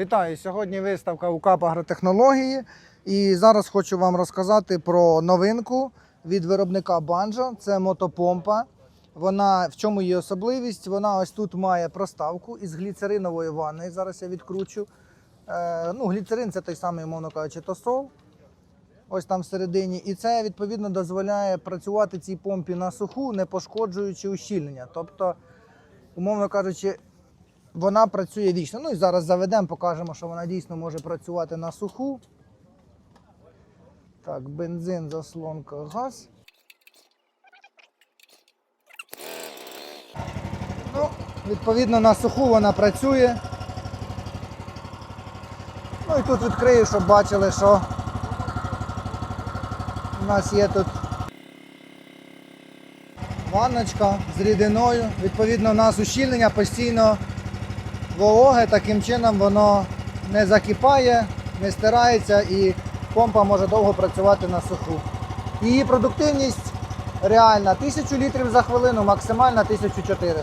Вітаю! Сьогодні виставка УКАП агротехнології. І зараз хочу вам розказати про новинку від виробника Банжа. Це мотопомпа. Вона в чому її особливість? Вона ось тут має проставку із гліцеринової ванни. Зараз я відкручу. Е, ну, гліцерин це той самий, мовно кажучи, тосол. Ось там всередині. І це відповідно дозволяє працювати цій помпі на суху, не пошкоджуючи ущільнення. Тобто, умовно кажучи, вона працює вічно. Ну і зараз заведемо, покажемо, що вона дійсно може працювати на суху. Так, бензин, заслонка, газ. Ну, відповідно, на суху вона працює. Ну і тут відкрию, щоб бачили, що у нас є тут ванночка з рідиною. Відповідно, у нас ущільнення постійно вологе, таким чином воно не закипає, не стирається і помпа може довго працювати на суху. Її продуктивність реальна 1000 літрів за хвилину, максимальна 1400.